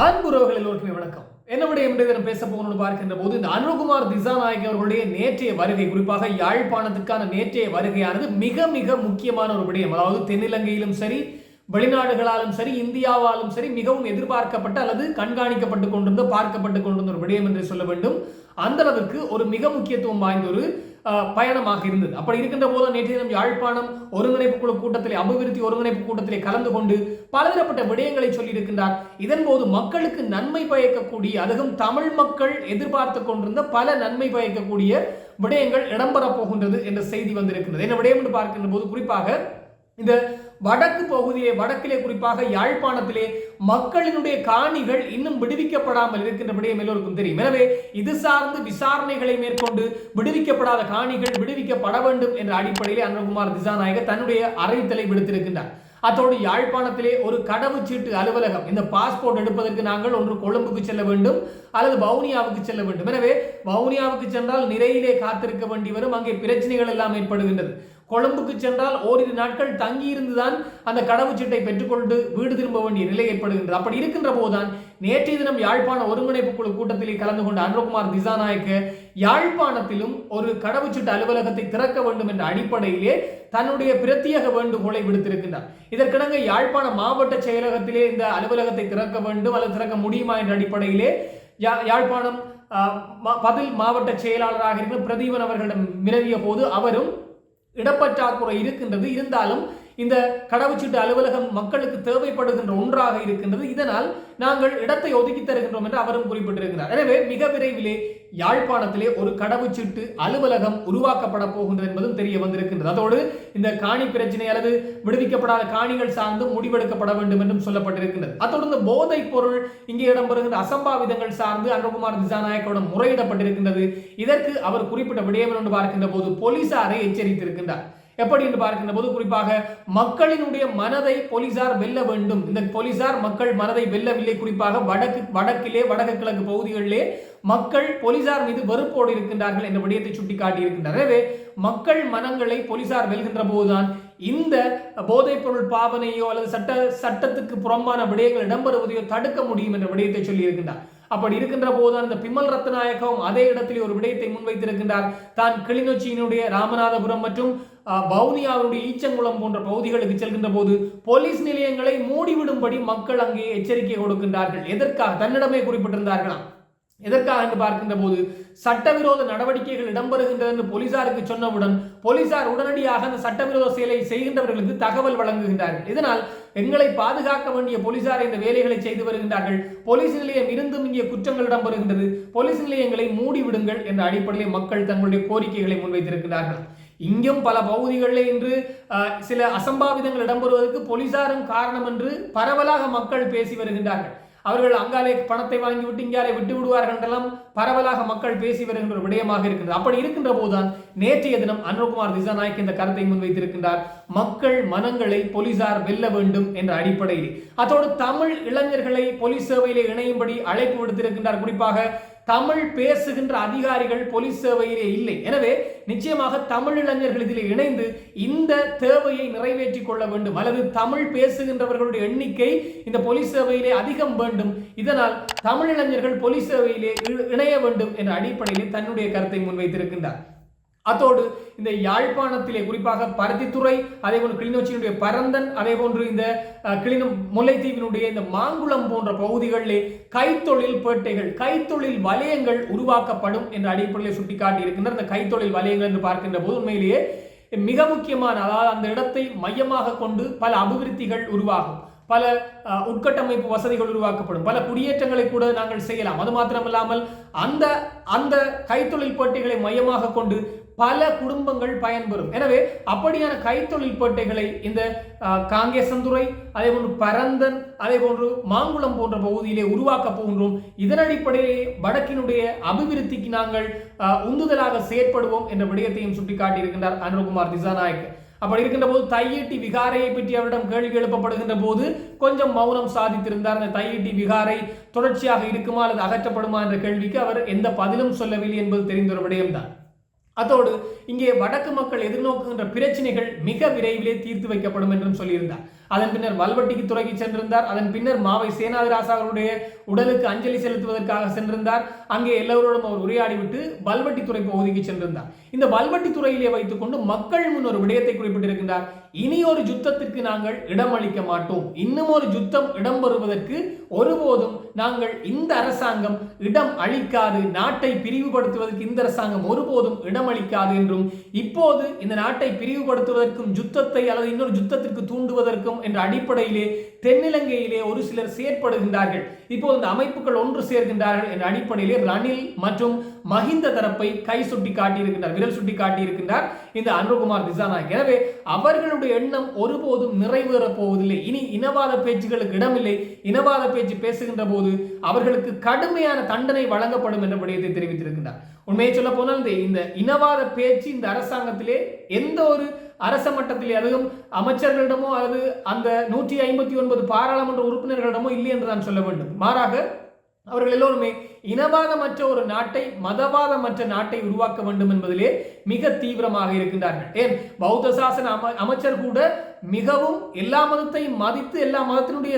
அன்புறவர்கள் எல்லோருக்குமே வணக்கம். என்ன விட இன்றைய தினம் பேச போகணும்னு பார்க்கின்ற போது இந்த அனுகுமார் திசாநாயகம் அவர்களுடைய நேற்றைய வருகை குறிப்பாக யாழ்ப்பாணத்துக்கான நேற்றைய வருகையானது மிக மிக முக்கியமான ஒரு விடயம். அதாவது தென்னிலங்கையிலும் சரி வெளிநாடுகளாலும் சரி இந்தியாவாலும் சரி மிகவும் எதிர்பார்க்கப்பட்ட அல்லது கண்காணிக்கப்பட்டு கொண்டிருந்த பார்க்கப்பட்டு கொண்டிருந்த ஒரு விடயம் என்று சொல்ல வேண்டும். அந்த அளவுக்கு ஒரு மிக முக்கியத்துவம் வாய்ந்த ஒரு பயணமாக இருந்தது. அப்படி இருக்கின்ற போது நேற்றைய தினம் யாழ்ப்பாணம் ஒருங்கிணைப்பு குழு கூட்டத்திலே அபிவிருத்தி ஒருங்கிணைப்பு கூட்டத்திலே கலந்து கொண்டு பலதரப்பட்ட விடயங்களை சொல்லியிருக்கின்றார். இதன் போது மக்களுக்கு நன்மை பயக்கக்கூடிய அதுவும் தமிழ் மக்கள் எதிர்பார்த்து கொண்டிருந்த பல நன்மை பயக்கக்கூடிய விடயங்கள் இடம்பெறப் போகின்றது என்ற செய்தி வந்திருக்கின்றது. என்ன விடயம் என்று பார்க்கின்ற போது குறிப்பாக இந்த வடக்கு பகுதியிலே வடக்கிலே குறிப்பாக யாழ்ப்பாணத்திலே மக்களினுடைய காணிகள் இன்னும் விடுவிக்கப்படாமல் இருக்கின்ற விடயம் எல்லோருக்கும் தெரியும். எனவே இது சார்ந்து விசாரணைகளை மேற்கொண்டு விடுவிக்கப்படாத காணிகள் விடுவிக்கப்பட வேண்டும் என்ற அடிப்படையிலே அனுகுமார் திசாநாயக தன்னுடைய அறிவித்தலை விடுத்திருக்கின்றார். அத்தோடு யாழ்ப்பாணத்திலே ஒரு கடவுச்சீட்டு அலுவலகம். இந்த பாஸ்போர்ட் எடுப்பதற்கு நாங்கள் ஒன்று கொழும்புக்கு செல்ல வேண்டும் அல்லது வவுனியாவுக்கு செல்ல வேண்டும். எனவே வவுனியாவுக்கு சென்றால் நிறையிலே காத்திருக்க வேண்டி வரும். அங்கே பிரச்சனைகள் எல்லாம் ஏற்படுகின்றது. கொழும்புக்கு சென்றால் ஓரிரு நாட்கள் தங்கியிருந்துதான் அந்த கடவுச்சீட்டை பெற்றுக்கொண்டு வீடு திரும்ப வேண்டிய நிலை ஏற்படுகின்றது. அப்படி இருக்கின்ற போதுதான் நேற்றைய தினம் யாழ்ப்பாண ஒருங்கிணைப்பு குழு கூட்டத்திலே கலந்து கொண்ட அனுரகுமார் திசாநாயக்க யாழ்ப்பாணத்திலும் ஒரு கடவுச்சீட்டு அலுவலகத்தை திறக்க வேண்டும் என்ற அடிப்படையிலே தன்னுடைய பிரத்யேக வேண்டுகோளை விடுத்திருக்கின்றார். இதற்கிடங்க யாழ்ப்பாண மாவட்ட செயலகத்திலே இந்த அலுவலகத்தை திறக்க வேண்டும் அல்லது திறக்க முடியுமா என்ற அடிப்படையிலே யா- யாழ்ப்பாணம் பதில் மாவட்ட செயலாளராக இருக்கிற பிரதீபன் அவர்களிடம் வினவிய போது அவரும் இடப்பற்றாக்குறை இருக்கின்றது. இருந்தாலும் இந்த கடவுச்சீட்டு அலுவலகம் மக்களுக்கு தேவைப்படுகின்ற ஒன்றாக இருக்கின்றது. இதனால் நாங்கள் இடத்தை ஒதுக்கி தருகின்றோம் என்று அவரும் குறிப்பிட்டிருக்கிறார். எனவே மிக விரைவிலே யாழ்ப்பாணத்திலே ஒரு கடவுச்சீட்டு அலுவலகம் உருவாக்கப்பட போகின்றது என்பதும் தெரிய வந்திருக்கின்றது. அதோடு இந்த காணி பிரச்சனை அல்லது விடுவிக்கப்படாத காணிகள் சார்ந்து முடிவெடுக்கப்பட வேண்டும் என்றும் சொல்லப்பட்டிருக்கின்றது. அத்தோடு இந்த போதைப் பொருள் இங்கே இடம்பெறுகின்ற அசம்பாவிதங்கள் சார்ந்து அனுகுமார் திசாநாயக்கோட முறையிடப்பட்டிருக்கின்றது. இதற்கு அவர் குறிப்பிட்ட விடயம் என்று பார்க்கின்ற போது போலீசாரை எச்சரித்திருக்கின்றார். எப்படி என்று பார்க்கின்ற போது குறிப்பாக மக்களினுடைய மனதை போலீசார் வெல்ல வேண்டும். இந்த போலீசார் மக்கள் மனதை வெல்லவில்லை. குறிப்பாக வடக்கு வடக்கிலே வடக்கு கிழக்கு பகுதிகளிலே மக்கள் போலீசார் மீது வெறுப்போடு இருக்கின்றார்கள் என்ற விடயத்தை சுட்டிக்காட்டி இருக்கின்றனர் எனவே மக்கள் மனங்களை போலீசார் வெல்கின்ற போதுதான் இந்த போதைப் பொருள் பாவனையோ அல்லது சட்ட சட்டத்துக்கு புறம்பான விடயங்கள் இடம்பெறுவதையோ தடுக்க முடியும் என்ற விடயத்தை சொல்லி இருக்கின்றார் அப்படி இருக்கின்ற போதுதான் இந்த பிமல் ரத்நாயகவும் அதே இடத்திலே ஒரு விடயத்தை முன்வைத்திருக்கின்றார். தான் கிளிநொச்சியினுடைய ராமநாதபுரம் மற்றும் வவுனியாவுடைய ஈச்சங்குளம் போன்ற பகுதிகளுக்கு செல்கின்ற போது போலீஸ் நிலையங்களை மூடிவிடும்படி மக்கள் அங்கே எச்சரிக்கை கொடுக்கின்றார்கள். எதற்காக? தன்னிடமே குறிப்பிட்டிருந்தார்களாம் எதற்காக என்று பார்க்கின்ற போது சட்டவிரோத நடவடிக்கைகள் இடம்பெறுகின்றது என்று போலீசாருக்கு சொன்னவுடன் போலீசார் உடனடியாக அந்த சட்டவிரோத செயலை செய்கின்றவர்களுக்கு தகவல் வழங்குகின்றார்கள். இதனால் எங்களை பாதுகாக்க வேண்டிய போலீசார் இந்த வேலைகளை செய்து வருகின்றார்கள். போலீஸ் நிலையம் இருந்தும் இங்கே குற்றங்கள் இடம்பெறுகின்றது. போலீஸ் நிலையங்களை மூடிவிடுங்கள் என்ற அடிப்படையில் மக்கள் தங்களுடைய கோரிக்கைகளை முன்வைத்திருக்கிறார்கள் இங்கும் பல பகுதிகளில் இன்று சில அசம்பாவிதங்கள் இடம்பெறுவதற்கு போலீசாரும் காரணம் என்று பரவலாக மக்கள் பேசி வருகின்றார்கள். அவர்கள் அங்காலே பணத்தை வாங்கிவிட்டு இங்காலே விட்டு விடுவார்கள் என்றெல்லாம் பரவலாக மக்கள் பேசி வருகின்ற ஒரு விடயமாக இருக்கிறது. அப்படி இருக்கின்ற போதுதான் நேற்றைய தினம் அனுகுமார் திசாநாயக் இந்த கருத்தை முன்வைத்திருக்கின்றார். மக்கள் மனங்களை போலீசார் வெல்ல வேண்டும் என்ற அடிப்படையில். அதோடு தமிழ் இளைஞர்களை போலீஸ் சேவையிலே இணையும்படி அழைப்பு விடுத்திருக்கின்றார். குறிப்பாக தமிழ் பேசுகின்ற அதிகாரிகள் போலீஸ் சேவையிலே இல்லை. எனவே நிச்சயமாக தமிழ் இளைஞர்கள் இதில் இணைந்து இந்த தேவையை நிறைவேற்றிக் கொள்ள வேண்டும். அல்லது தமிழ் பேசுகின்றவர்களுடைய எண்ணிக்கை இந்த போலீஸ் சேவையிலே அதிகம் வேண்டும். இதனால் தமிழ் இளைஞர்கள் போலீஸ் சேவையிலே இ- இணைய வேண்டும் என்ற அடிப்படையிலே தன்னுடைய கருத்தை முன்வைத்திருக்கின்றார். அத்தோடு இந்த யாழ்ப்பாணத்திலே குறிப்பாக பருத்தித்துறை அதே போன்று கிளிநொச்சியினுடைய பரந்தன் அதே போன்று இந்த அஹ், கிளிநொ முல்லைத்தீவினுடைய இந்த மாங்குளம் போன்ற பகுதிகளிலே கைத்தொழில் பேட்டைகள் கைத்தொழில் வலயங்கள் உருவாக்கப்படும் என்ற அடிப்படையில் சுட்டிக்காட்டி இருக்கின்ற இந்த கைத்தொழில் வலயங்கள் என்று பார்க்கின்ற போது உண்மையிலேயே மிக முக்கியமான அதாவது அந்த இடத்தை மையமாக கொண்டு பல அபிவிருத்திகள் உருவாகும். பல உட்கட்டமைப்பு வசதிகள் உருவாக்கப்படும். பல குடியேற்றங்களை கூட நாங்கள் செய்யலாம். அது மாத்திரமில்லாமல் அந்த அந்த கைத்தொழில் பேட்டைகளை மையமாக கொண்டு பல குடும்பங்கள் பயன்பெறும். எனவே அப்படியான கைத்தொழில் பேட்டைகளை இந்த காங்கேசந்துறை அதே போன்று பரந்தன் அதே போன்று மாங்குளம் போன்ற பகுதியிலே உருவாக்க போகின்றோம். இதன் அடிப்படையிலே வடக்கினுடைய அபிவிருத்திக்கு நாங்கள் உந்துதலாக செயற்படுவோம் என்ற விடயத்தையும் சுட்டிக்காட்டியிருக்கின்றார் அனுகுமார் திசாநாயக். அப்படி இருக்கின்ற போது தையீட்டி விகாரையை பற்றி அவரிடம் கேள்வி எழுப்பப்படுகின்ற போது கொஞ்சம் மௌனம் சாதித்திருந்தார். அந்த தையீட்டி விகாரை தொடர்ச்சியாக இருக்குமா அல்லது அகற்றப்படுமா என்ற கேள்விக்கு அவர் எந்த பதிலும் சொல்லவில்லை என்பது தெரிந்த ஒரு விடயம்தான். அதோடு இங்கே வடக்கு மக்கள் எதிர்நோக்குகின்ற பிரச்சனைகள் மிக விரைவிலே தீர்த்து வைக்கப்படும் என்றும் சொல்லியிருந்தார். அதன் பின்னர் வல்வட்டிக்கு துறைக்கு சென்றிருந்தார். அதன் பின்னர் மாவை சேனாதிராசா அவருடைய உடலுக்கு அஞ்சலி செலுத்துவதற்காக சென்றிருந்தார். அங்கே எல்லோரோடும் அவர் உரையாடிவிட்டு வல்வட்டித்துறை பகுதிக்கு சென்றிருந்தார். இந்த வல்வட்டித்துறையிலே வைத்துக்கொண்டு மக்கள் முன் ஒரு விடயத்தை குறிப்பிட்டிருக்கின்றார். இனி ஒரு யுத்தத்திற்கு நாங்கள் இடமளிக்க மாட்டோம். இன்னும் ஒரு யுத்தம் இடம்பெறுவதற்கு ஒருபோதும் நாங்கள் இந்த அரசாங்கம் இடம் அளிக்காது. நாட்டை பிரிவுபடுத்துவதற்கு இந்த அரசாங்கம் ஒருபோதும் இடமளிக்காது என்றும் இப்போது இந்த நாட்டை பிரிவுபடுத்துவதற்கும் யுத்தத்தை அல்லது இன்னொரு யுத்தத்திற்கு தூண்டுவதற்கும் என்ற அடிப்படையிலே தென்னிலங்கையிலே ஒரு சிலர் செயற்படுகின்றார்கள். இப்போது இந்த அமைப்புகள் ஒன்று சேர்கின்றார்கள் என்ற அடிப்படையிலே ரணில் மற்றும் மஹிந்த தரப்பை கை சுட்டி காட்டியிருக்கின்றார் விரல் சுட்டி காட்டியிருக்கின்றார் இந்த அனுகுமார் திசாநாயக். எனவே அவர்களுடைய எண்ணம் ஒருபோதும் நிறைவேறப் போவதில்லை. இனி இனவாத பேச்சுகளுக்கு இடமில்லை. இனவாத பேச்சு பேசுகின்ற போது அவர்களுக்கு கடுமையான தண்டனை வழங்கப்படும் என்ற விடயத்தை தெரிவித்திருக்கின்றார். உண்மையை சொல்ல போனால் இந்த இந்த இனவாத பேச்சு இந்த அரசாங்கத்திலே எந்த ஒரு அரச மட்டத்திலே அதுவும் அமைச்சர்களிடமோ அல்லது அந்த நூற்றி ஐம்பத்தி ஒன்பது பாராளுமன்ற உறுப்பினர்களிடமோ இல்லை என்று நான் சொல்ல வேண்டும். மாறாக அவர்கள் எல்லோருமே இனவாதமற்ற ஒரு நாட்டை மதவாதமற்ற நாட்டை உருவாக்க வேண்டும் என்பதிலே மிக தீவிரமாக இருக்கின்றார்கள். ஏன்? பௌத்த சாசன அம அமைச்சர் கூட மிகவும் எல்லா மதத்தையும் மதித்து எல்லா மதத்தினுடைய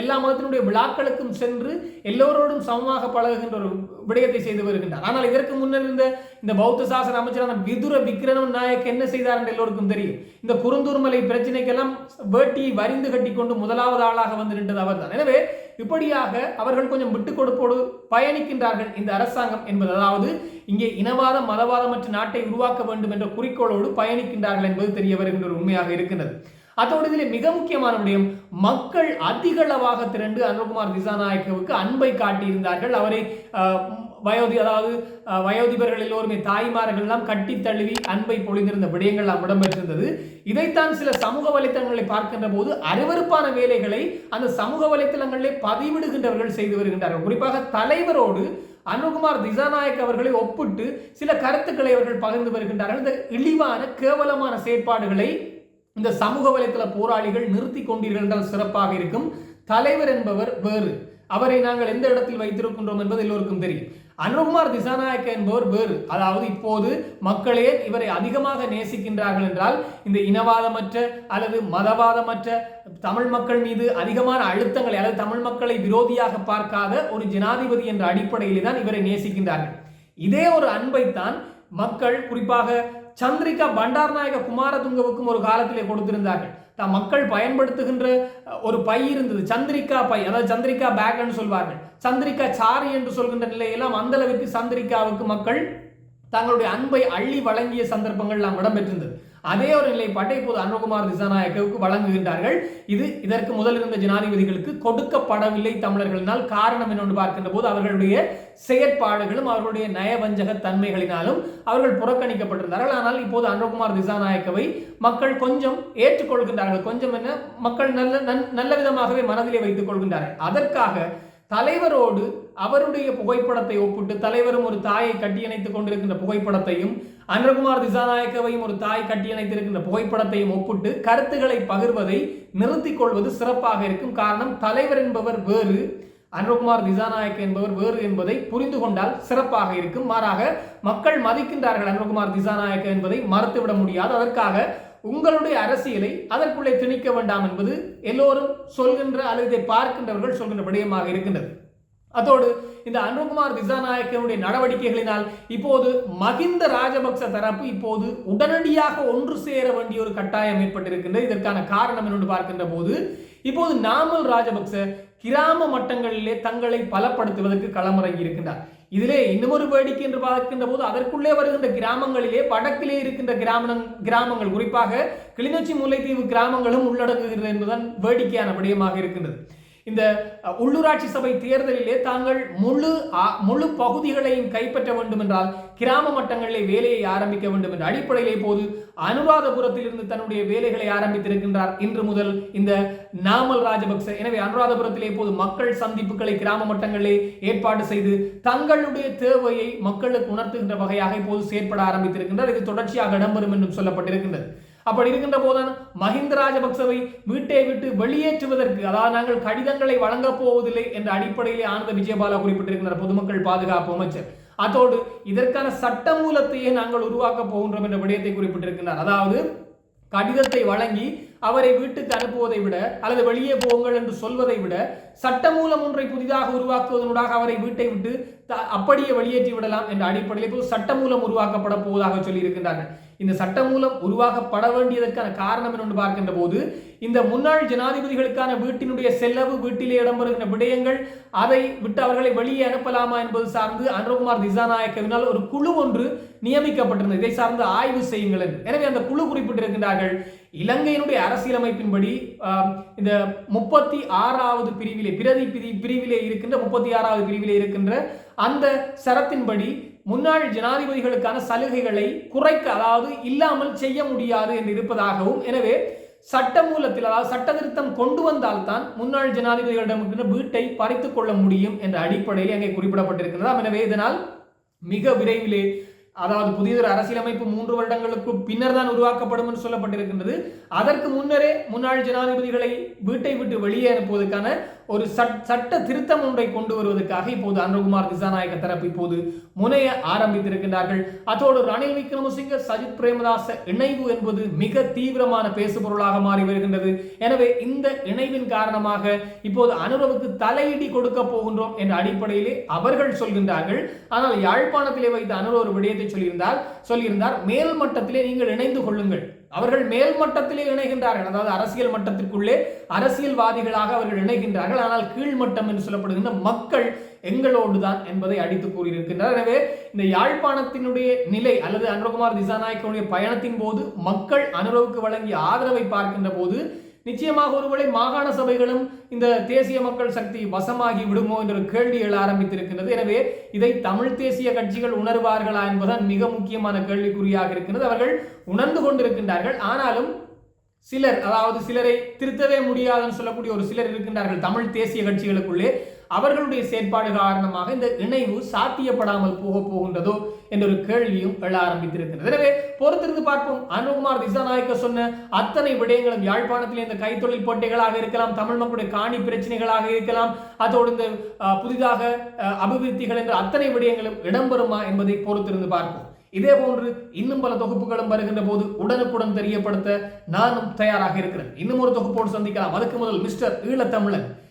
எல்லா மதத்தினுடைய விழாக்களுக்கும் சென்று எல்லோரோடும் சமமாக பழகுகின்ற ஒரு விடயத்தை செய்து வருகின்றார். ஆனால் இதற்கு முன்னர் இருந்த இந்த பௌத்த சாசன அமைச்சரான விதுர விக்ரணம் நாயக் என்ன செய்தார் என்று எல்லோருக்கும் தெரியும். இந்த குறுந்தூர்மலை பிரச்சனைக்கெல்லாம் வேட்டியை வரிந்து கட்டி கொண்டு முதலாவது ஆளாக வந்து நின்றது அவர்தான். எனவே இப்படியாக அவர்கள் கொஞ்சம் விட்டு கொடுப்போடு பயணிக்கின்றார்கள் இந்த அரசாங்கம் என்பது. அதாவது இங்கே இனவாத மதவாதமற்ற நாட்டை உருவாக்க வேண்டும் என்ற குறிக்கோளோடு பயணிக்கின்றார்கள் என்பது தெரிய வருகின்ற ஒரு உண்மையாக இருக்கின்றது. அதோடு இதில் மிக முக்கியமான விடயம் மக்கள் அதிகளவாக திரண்டு அனுகுமார் திசாநாயக்கவுக்கு அன்பை காட்டியிருந்தார்கள். அவரை வயோதி அதாவது வயோதிபர்கள் எல்லோருமே தாய்மார்கள் எல்லாம் கட்டி தழுவி அன்பை பொழிந்திருந்த விடயங்கள் எல்லாம் இடம்பெற்றிருந்தது. இதைத்தான் சில சமூக வலைத்தளங்களை பார்க்கின்ற போது அருவறுப்பான வேலைகளை அந்த சமூக வலைத்தளங்களிலே பதிவிடுகின்றவர்கள் செய்து வருகின்றார்கள். குறிப்பாக தலைவரோடு அனுகுமார் திசாநாயக் அவர்களை ஒப்பிட்டு சில கருத்துக்களை அவர்கள் பகிர்ந்து வருகின்றார்கள். இந்த இழிவான கேவலமான செயற்பாடுகளை இந்த சமூக வலைத்தள போராளிகள் நிறுத்தி கொண்டீர்கள் என்றால் சிறப்பாக இருக்கும். தலைவர் என்பவர் வேறு. அவரை நாங்கள் எந்த இடத்தில் வைத்திருக்கின்றோம் என்பது எல்லோருக்கும் தெரியும். அனுகுமார் திசாநாயக்க என்பவர் வேறு. அதாவது இப்போது மக்களே இவரை அதிகமாக நேசிக்கின்றார்கள் என்றால் இந்த இனவாதமற்ற அல்லது மதவாதமற்ற தமிழ் மக்கள் மீது அதிகமான அழுத்தங்களை அல்லது தமிழ் மக்களை விரோதியாக பார்க்காத ஒரு ஜனாதிபதி என்ற அடிப்படையில் தான் இவரை நேசிக்கின்றார்கள். இதே ஒரு அன்பைத்தான் மக்கள் குறிப்பாக சந்திரிகா பண்டார்நாயக குமாரதுங்கவுக்கும் ஒரு காலத்திலே கொடுத்திருந்தார்கள். தான் மக்கள் பயன்படுத்துகின்ற ஒரு பை இருந்தது. சந்திரிகா பை அதாவது சந்திரிகா பேக்னு சொல்வார்கள். சந்திரிகா சாரி என்று சொல்கின்ற நிலையெல்லாம் அந்த அளவுக்கு சந்திரிகாவுக்கு மக்கள் தங்களுடைய அன்பை அள்ளி வழங்கிய சந்தர்ப்பங்கள் எல்லாம் இடம்பெற்றிருந்தது. அதே ஒரு நிலைப்பாட்டை இப்போது அனுகுமார் திசாநாயக்கவுக்கு வழங்குகின்றார்கள். இது இதற்கு முதல் இருந்த ஜனாதிபதிகளுக்கு கொடுக்கப்படவில்லை தமிழர்களினால். காரணம் என்னென்று பார்க்கின்ற போது அவர்களுடைய செயற்பாடுகளும் அவர்களுடைய நயவஞ்சக தன்மைகளினாலும் அவர்கள் புறக்கணிக்கப்பட்டிருந்தார்கள். ஆனால் இப்போது அனுகுமார் திசாநாயக்கவை மக்கள் கொஞ்சம் ஏற்றுக்கொள்கின்றார்கள். கொஞ்சம் என்ன? மக்கள் நல்ல நல்ல விதமாகவே மனதிலே வைத்துக் கொள்கின்றார்கள். அதற்காக தலைவரோடு அவருடைய புகைப்படத்தை ஒப்பிட்டு தலைவரும் ஒரு தாயை கட்டியணைத்துக் கொண்டிருக்கின்ற புகைப்படத்தையும் அன்றகுமார் திசாநாயக்கவையும் ஒரு தாய் கட்டியணைத்திருக்கின்ற புகைப்படத்தையும் ஒப்பிட்டு கருத்துக்களை பகிர்வதை நிறுத்திக் கொள்வது சிறப்பாக இருக்கும். காரணம் தலைவர் என்பவர் வேறு அன்றகுமார் திசாநாயக் என்பவர் வேறு என்பதை புரிந்து கொண்டால் சிறப்பாக இருக்கும். மாறாக மக்கள் மதிக்கின்றார்கள் அன்றகுமார் திசாநாயக்க என்பதை மறுத்துவிட முடியாது. அதற்காக உங்களுடைய அரசியலை அதற்குள்ளே திணிக்க வேண்டாம் என்பது எல்லோரும் சொல்கின்ற அல்லது இதை பார்க்கின்றவர்கள் சொல்கின்ற விடயமாக இருக்கின்றது. அதோடு இந்த அனுகுமார் திசாநாயக்கனுடைய நடவடிக்கைகளினால் இப்போது மகிந்த ராஜபக்ச தரப்பு இப்போது உடனடியாக ஒன்று சேர வேண்டிய ஒரு கட்டாயம் ஏற்பட்டிருக்கின்றது. இதற்கான காரணம் என்று பார்க்கின்ற போது இப்போது நாமல் ராஜபக்ச கிராம மட்டங்களிலே தங்களை பலப்படுத்துவதற்கு களமிறங்கி இருக்கின்றார். இதிலே இன்னமொரு வேடிக்கை என்று பார்க்கின்ற போது அதற்குள்ளே வருகின்ற கிராமங்களிலே வடக்கிலே இருக்கின்ற கிராம கிராமங்கள் குறிப்பாக கிளிநொச்சி முல்லைத்தீவு கிராமங்களும் உள்ளடங்குகிறது என்பதுதான் வேடிக்கையான விடயமாக இருக்கின்றது. இந்த உள்ளூராட்சி சபை தேர்தலிலே தாங்கள் முழு முழு பகுதிகளையும் கைப்பற்ற வேண்டும் என்றால் கிராம மட்டங்களிலே வேலையை ஆரம்பிக்க வேண்டும் என்ற அடிப்படையிலே போது அனுராதபுரத்தில் இருந்து தன்னுடைய வேலைகளை ஆரம்பித்திருக்கின்றார் இன்று முதல் இந்த நாமல் ராஜபக்ச. எனவே அனுராதபுரத்திலே போது மக்கள் சந்திப்புகளை கிராம மட்டங்களிலே ஏற்பாடு செய்து தங்களுடைய தேவையை மக்களுக்கு உணர்த்துகின்ற வகையாக இப்போது செயற்பட ஆரம்பித்திருக்கின்றார். இது தொடர்ச்சியாக இடம்பெறும் என்றும் சொல்லப்பட்டிருக்கின்றது. அப்படி இருக்கின்ற போதுதான் மஹிந்த ராஜபக்சவை வீட்டை விட்டு வெளியேற்றுவதற்கு அதாவது நாங்கள் கடிதங்களை வழங்கப் போவதில்லை என்ற அடிப்படையிலே ஆனந்த விஜயபாலா குறிப்பிட்டிருக்கின்ற பொதுமக்கள் பாதுகாப்பு அமைச்சர். அதோடு இதற்கான சட்ட மூலத்தையே நாங்கள் உருவாக்க போகின்றோம் என்ற விடயத்தை குறிப்பிட்டிருக்கிறார் அதாவது கடிதத்தை வழங்கி அவரை வீட்டுக்கு அனுப்புவதை விட அல்லது வெளியே போங்கள் என்று சொல்வதை விட சட்டமூலம் ஒன்றை புதிதாக உருவாக்குவதனூடாக அவரை வீட்டை விட்டு அப்படியே வெளியேற்றி விடலாம் என்ற அடிப்படையில் போல் சட்ட மூலம் உருவாக்கப்பட போவதாக சொல்லி இந்த சட்டம் மூலம் உருவாக்கப்பட வேண்டியதற்கான காரணம் என்று பார்க்கின்ற போது இந்த முன்னாள் ஜனாதிபதிகளுக்கான வீட்டினுடைய செலவு வீட்டிலே இடம்பெறுகின்ற விடயங்கள் அதை விட்டு அவர்களை வெளியே அனுப்பலாமா என்பது சார்ந்து அனுரகுமார் திசாநாயக்கவினால் ஒரு குழு ஒன்று நியமிக்கப்பட்டிருந்தது. இதை சார்ந்து ஆய்வு செய்யுங்கள் எனவே அந்த குழு குறிப்பிட்டிருக்கின்றார்கள். இலங்கையினுடைய அரசியலமைப்பின்படி இந்த முப்பத்தி ஆறாவது பிரிவிலே பிரதி பிரிவிலே இருக்கின்ற முப்பத்தி ஆறாவது பிரிவிலே இருக்கின்ற அந்த சரத்தின்படி முன்னாள் ஜனாதிபதிகளுக்கான சலுகைகளை குறைக்க அதாவது இல்லாமல் செய்ய முடியாது என்று இருப்பதாகவும் எனவே சட்டமூலத்தில் அதாவது சட்ட திருத்தம் கொண்டு வந்தால்தான் முன்னாள் ஜனாதிபதிகளிடம் வீட்டை பறித்துக் கொள்ள முடியும் என்ற அடிப்படையில் அங்கே குறிப்பிடப்பட்டிருக்கிறதா எனவே இதனால் மிக விரைவிலே அதாவது புதியதொரு அரசியலமைப்பு மூன்று வருடங்களுக்கு பின்னர் தான் உருவாக்கப்படும் என்று சொல்லப்பட்டிருக்கின்றது. அதற்கு முன்னரே முன்னாள் ஜனாதிபதிகளை வீட்டை விட்டு வெளியே அனுப்புவதற்கான ஒரு சட்ட திருத்தம் ஒன்றை கொண்டு வருவதற்காக இப்போது அனுகுமார் திசாநாயக தரப்பு இப்போது முனைய ஆரம்பித்திருக்கின்றார்கள். அதோடு ரணில் விக்ரமசிங்க சஜித் பிரேமதாச இணைவு என்பது மிக தீவிரமான பேசுபொருளாக மாறி வருகின்றது. எனவே இந்த இணைவின் காரணமாக இப்போது அனுரவுக்கு தலையிடி கொடுக்க போகின்றோம் என்ற அடிப்படையிலே அவர்கள் சொல்கின்றார்கள். ஆனால் யாழ்ப்பாணத்திலே வைத்த அனுர ஒரு விடயத்தை சொல்லியிருந்தார். சொல்லியிருந்தார் மேல் மட்டத்திலே நீங்கள் இணைந்து கொள்ளுங்கள். அவர்கள் மேல் மட்டத்திலே இணைகின்றார்கள். அதாவது அரசியல் மட்டத்திற்குள்ளே அரசியல்வாதிகளாக அவர்கள் இணைகின்றார்கள். ஆனால் கீழ்மட்டம் என்று சொல்லப்படுகின்ற மக்கள் எங்களோடு தான் என்பதை அடித்து கூறியிருக்கின்றனர். எனவே இந்த யாழ்ப்பாணத்தினுடைய நிலை அல்லது அனுரகுமார் திசாநாயக்கனுடைய பயணத்தின் போது மக்கள் அனுரவுக்கு வழங்கிய ஆதரவை பார்க்கின்ற போது நிச்சயமாக ஒருவேளை மாகாண சபைகளும் இந்த தேசிய மக்கள் சக்தி வசமாகி விடுமோ என்ற கேள்வி எழ ஆரம்பித்திருக்கின்றது. எனவே இதை தமிழ் தேசிய கட்சிகள் உணர்வார்களா என்பதுதான் மிக முக்கியமான கேள்விக்குறியாக இருக்கின்றது. அவர்கள் உணர்ந்து கொண்டிருக்கின்றார்கள். ஆனாலும் சிலர் அதாவது சிலரை திருத்தவே முடியாதுன்னு சொல்லக்கூடிய ஒரு சிலர் இருக்கின்றார்கள் தமிழ் தேசிய கட்சிகளுக்குள்ளே. அவர்களுடைய செயற்பாடு காரணமாக இந்த இணைவு சாத்தியப்படாமல் போக போகின்றதோ என்ற ஒரு கேள்வியும் எழ ஆரம்பித்திருக்கிறது. எனவே பொறுத்திருந்து பார்ப்போம். அனுகுமார் திசாநாயக்க சொன்ன அத்தனை விடயங்களும் யாழ்ப்பாணத்தில் இந்த கைத்தொழில் போட்டிகளாக இருக்கலாம் தமிழ் மக்களுடைய காணி பிரச்சனைகளாக இருக்கலாம் அதோடு இந்த புதிதாக அபிவிருத்திகள் என்ற அத்தனை விடயங்களும் இடம்பெறுமா என்பதை பொறுத்திருந்து பார்ப்போம். இதே போன்று இன்னும் பல தொகுப்புகளும் வருகின்ற போது உடனுக்குடன் தெரியப்படுத்த நானும் தயாராக இருக்கிறேன். இன்னும் ஒரு தொகுப்போடு சந்திக்கலாம். அதுக்கு முதல் மிஸ்டர் ஈழத்தமிழன்.